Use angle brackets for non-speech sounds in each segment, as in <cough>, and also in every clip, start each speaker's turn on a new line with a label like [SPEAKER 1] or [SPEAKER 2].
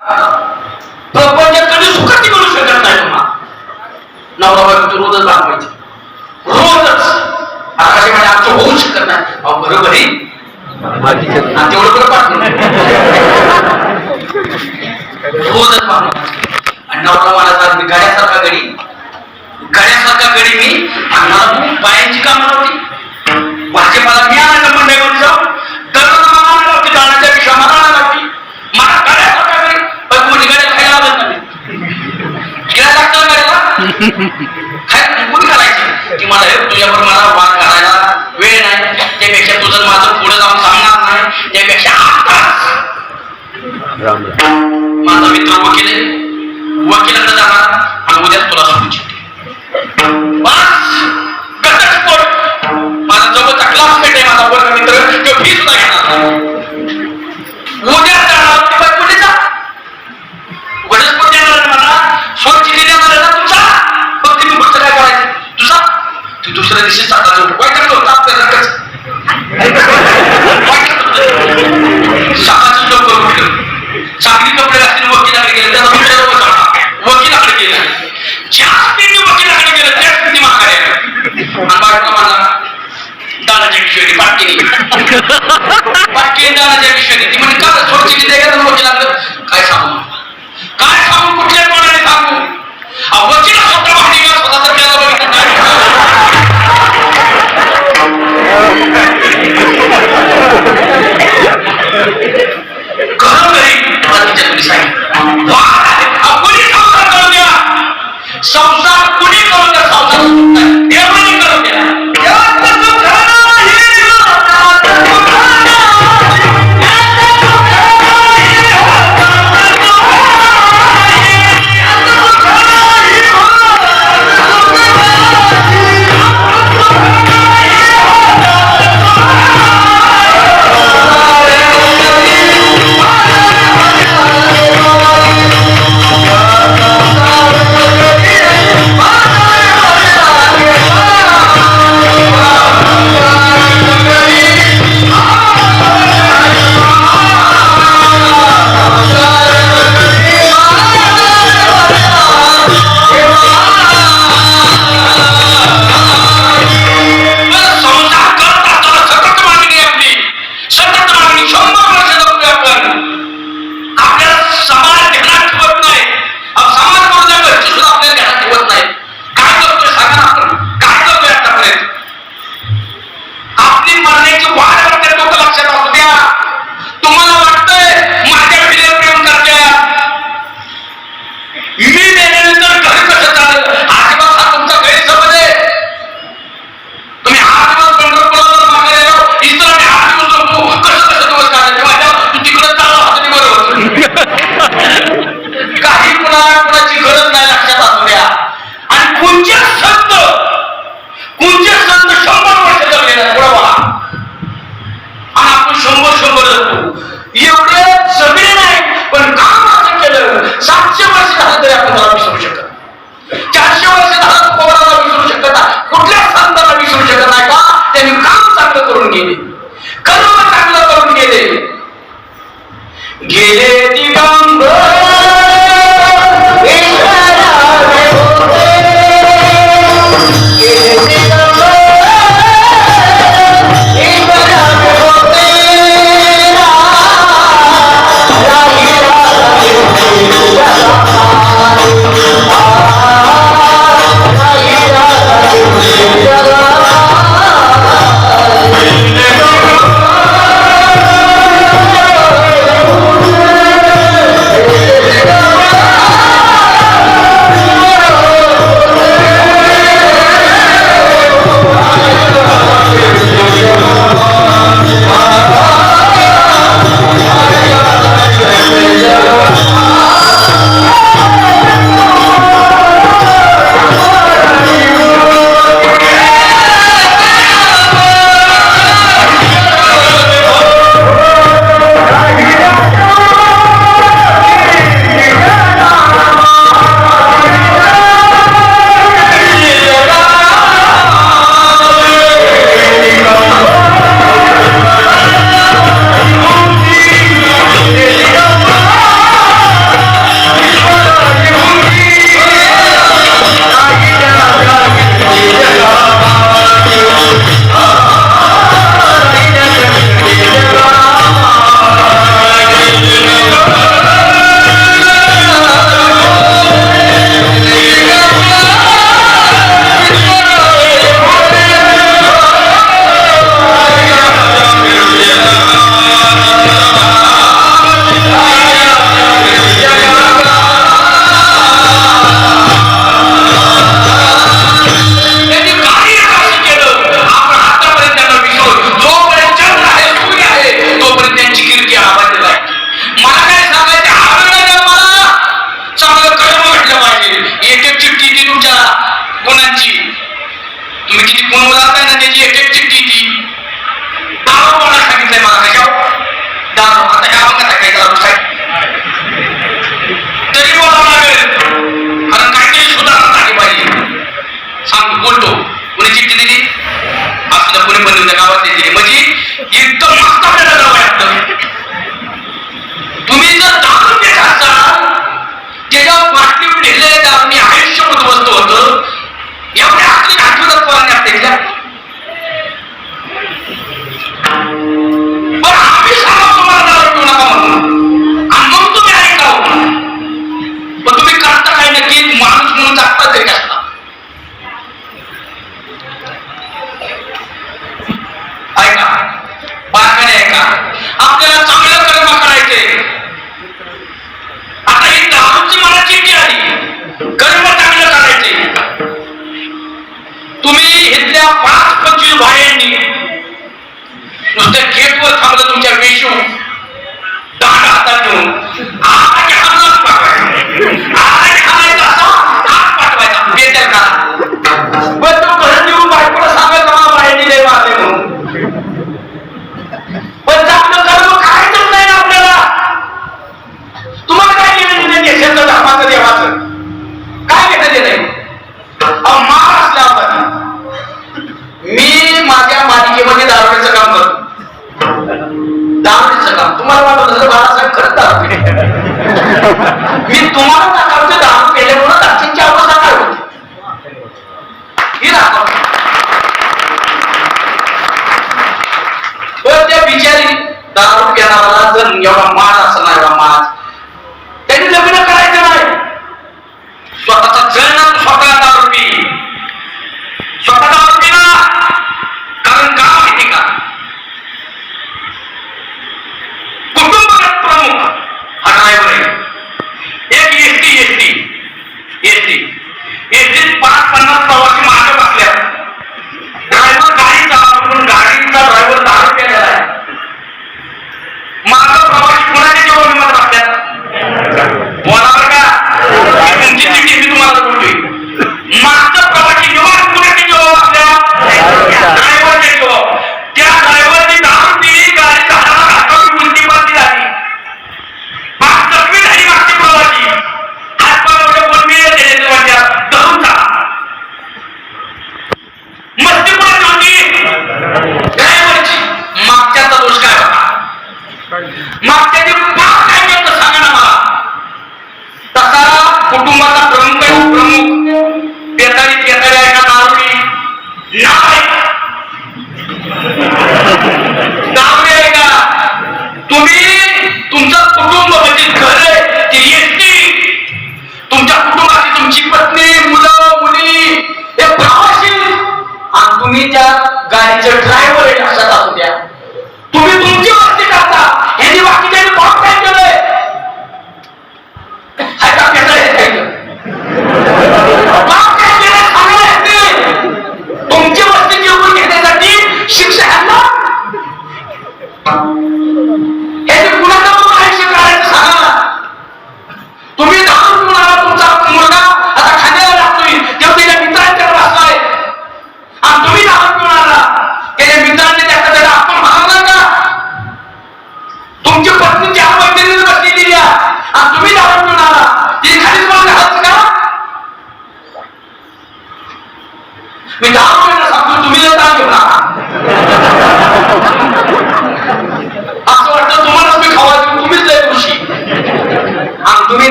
[SPEAKER 1] प्रपंच कधी सुखाची करू शकत नाही तुम्हाला नवरा बायकोचं रोजच दाखवायचे रोजच. आकाशामध्ये आमचं होऊ शकत नाही. अहो बरोबर आहे. तेवढं बरं पाठवून रोजच पाहणार आणि नवरा मला सांग मी गाड्यासारखा गडी. गाड्यासारखा गडी मी. आणि मला पायांची कामं नव्हती भाजीपाला मी काय कोणी करायचं की मला हे तुझ्यावर मला वाद घालायला वेळ नाही. त्यापेक्षा तुझं माझं पुढे जाऊन सांगणार नाही त्यापेक्षा आताच राम राम. माझा मित्र वकील आहे. वकिलाकडे जाणार आणि उद्या तुला सोडून बस. घटस्फोट माझा जवळचा क्लासमेट आहे माझा वर्ग मित्र पाटकीने पाटकीने दानाच्या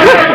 [SPEAKER 1] Yeah.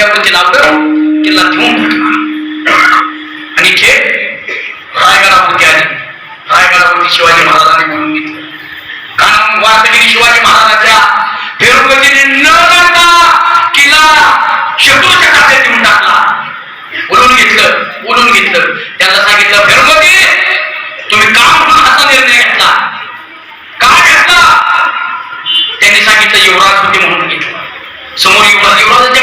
[SPEAKER 1] किल्ल्यावरती लावलं तिला घेऊन आणि खेळ रायगडावरती आले. रायगडावरती शिवाजी महाराजांनी म्हणून घेतलं. कारण वारकरी शिवाजी महाराजांच्या फेरुगतीने न करता किल्ला शत्रूच्या खात्यात येऊन टाकला. बोलून घेतलं बोलून घेतलं. त्याला सांगितलं फेरुगती तुम्ही का म्हणून असा निर्णय घेतला? का घेतला? त्यांनी सांगितलं युवराज होती म्हणून घेतला. समोर युवराज युवराजांच्या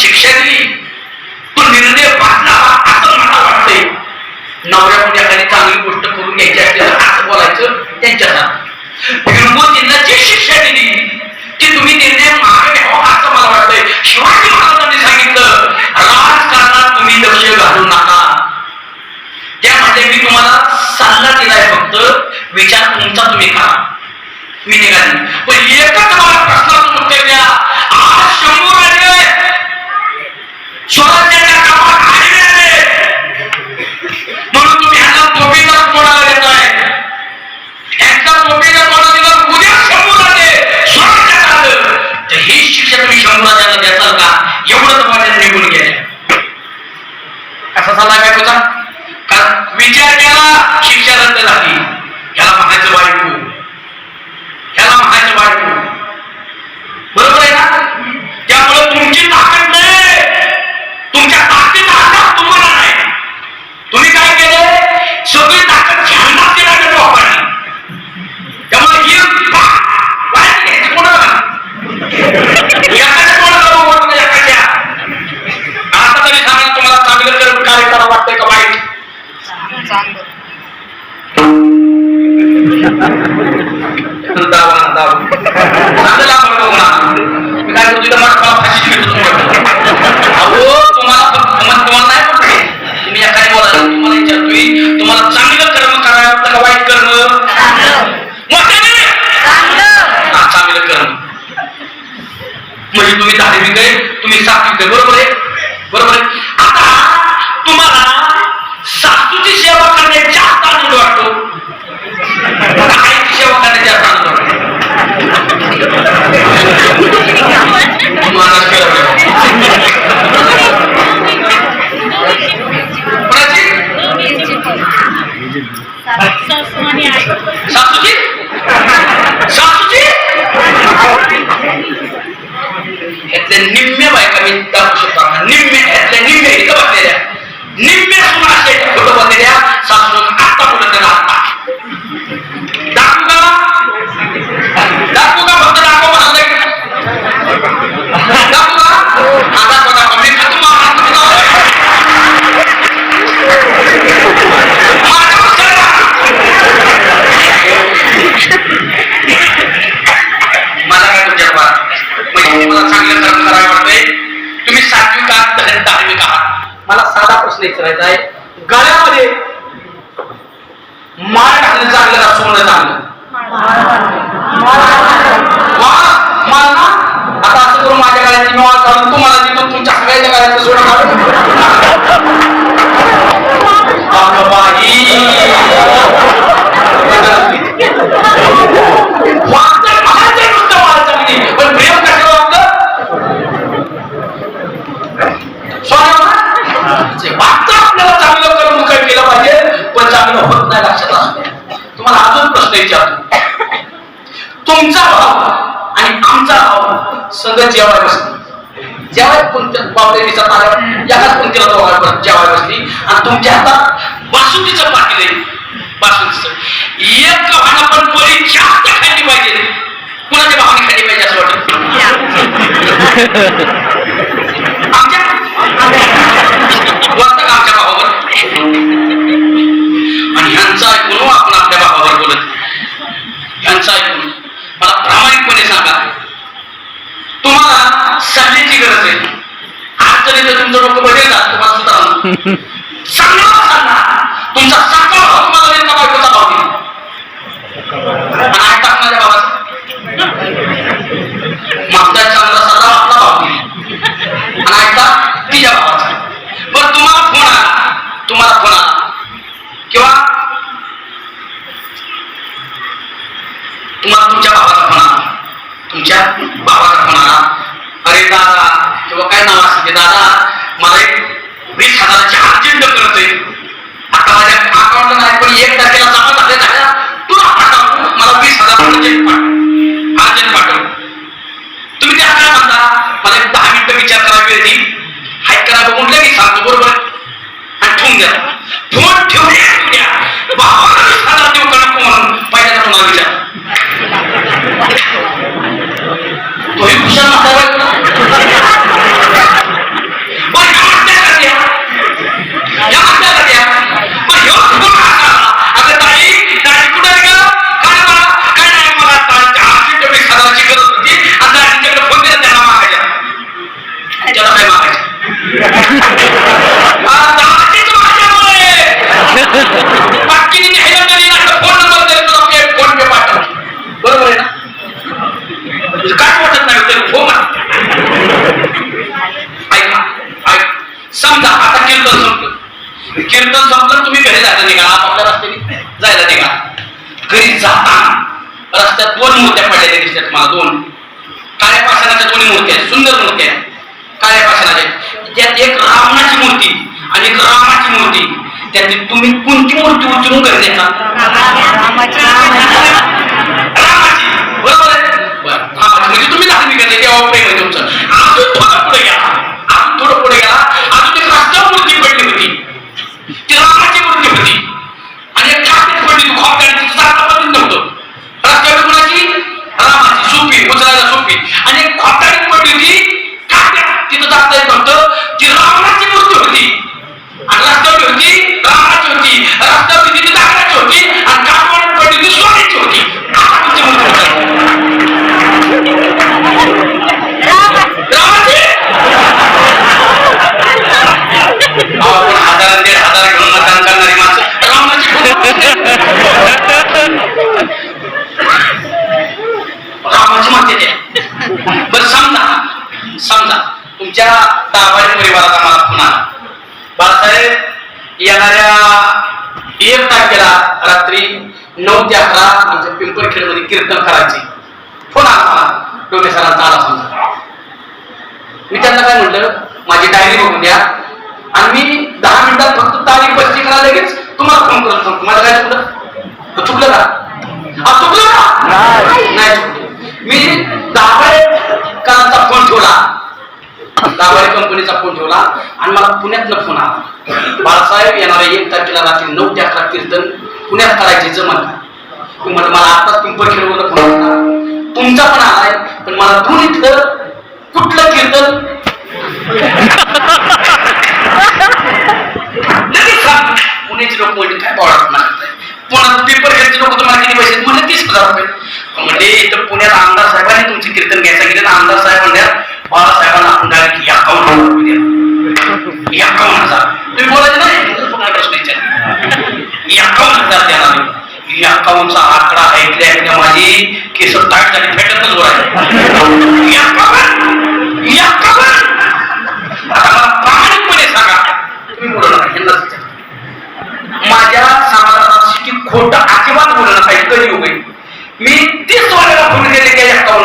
[SPEAKER 1] Si मला साधा प्रश्न विचारायचा आहे. गळ्यामध्ये माळ घालणं चांगलं का सोनं चांगलं आता असं करून माझ्या गाड्याची मी माळ काढून तुम्हाला देतो तुमच्या सगळ्याच्या गाड्याचं सोनं काढून बाई. चांगलं लक्षात असू तुम्हाला अजून प्रश्न विचारतो. तुमचा भाव आणि आमचा भाव सगळं जेवायला बसली जेवाय कोणत्या बावलेलीचा तारा एकाच कोणत्याला दोघांपर्यंत जेवायला बसली आणि तुमच्या हातात बासुंदीचं पाटील आहे. बासुंदीचं. एक गव्हाणं पण पोळी जास्त खाल्ली पाहिजे. कुणाच्या भावाने खाल्ली पाहिजे असं वाटत? आमच्या वाटतं का आमच्या भावावर. ह्यांचं ऐकून आपण आपल्या भावावर बोलत ह्यांचं ऐकून. मला प्रामाणिकपणे सांगा. तुम्हाला सल्ल्याची गरज आहे. आज जरी तर तुमचं डोकं जात तुम्हाला सुद्धा <laughs> सांगा. तुमचा जायला निघा घरी जाताना रस्त्यात दोन मूर्त्या पडलेल्या दिसतात मला दोन. काळ्या पाषाणाच्या दोन्ही मूर्ती आहेत सुंदर मूर्ती आहेत. काळ्या पाषाणाच्या त्यात एक रावणाची मूर्ती आणि एक रामाची मूर्ती. त्यातली तुम्ही कोणती मूर्ती उचलून घरी द्यायचा
[SPEAKER 2] रामाची.
[SPEAKER 1] बरोबर आहे? बरं म्हणजे तुम्ही धार्मिक आहे प्रेम आहे तुमचं अजून थोडं पुढे गेला अजून थोडं पुढे सोपी उचलायला सोपी. आणि एक खोपड्याने पडली होती तिथं जाता येत नव्हतं ती रावणाची मूर्ती होती. आणि रस्त्यावर होती रावणाची होती. आणि मला पुण्यातनं फोन आला. बाळासाहेब येणाऱ्या एक तारखेला रात्री नऊ ते अकरा कीर्तन पुण्यात करायचे जमल का मी म्हटलं मला आताच पिंपळखेडवरनं फोन आला तुमचा पण आलाय पण मला दोन इथलं कुठलं कीर्तन? पुण्याचे पुण्याची लोक म्हणजे काय बोळात मागताय पुण्यात पेपर घ्यायचे लोक तुम्हाला किती पैसे म्हणजे तीस हजार रुपये. म्हणजे इथं पुण्यात आमदार साहेबांनी तुमचे कीर्तन घ्यायचं गेले आमदार साहेब म्हणल्या या कौन हजार तुम्ही बोलायचं विचार या कौन हजार देणार या कौनचा आकडा ऐकल्या ऐकले माझी केस ताट झाली फेटतच या कवन या कवन प्रामाणिकपणे सांगा. तुम्ही बोलू नका ह्यांनाच विचार माझ्या समाजासाठी खोटं अजिबात बोलणं साहित्य येऊ मी तीस वर्षाला फोन केले की या कौन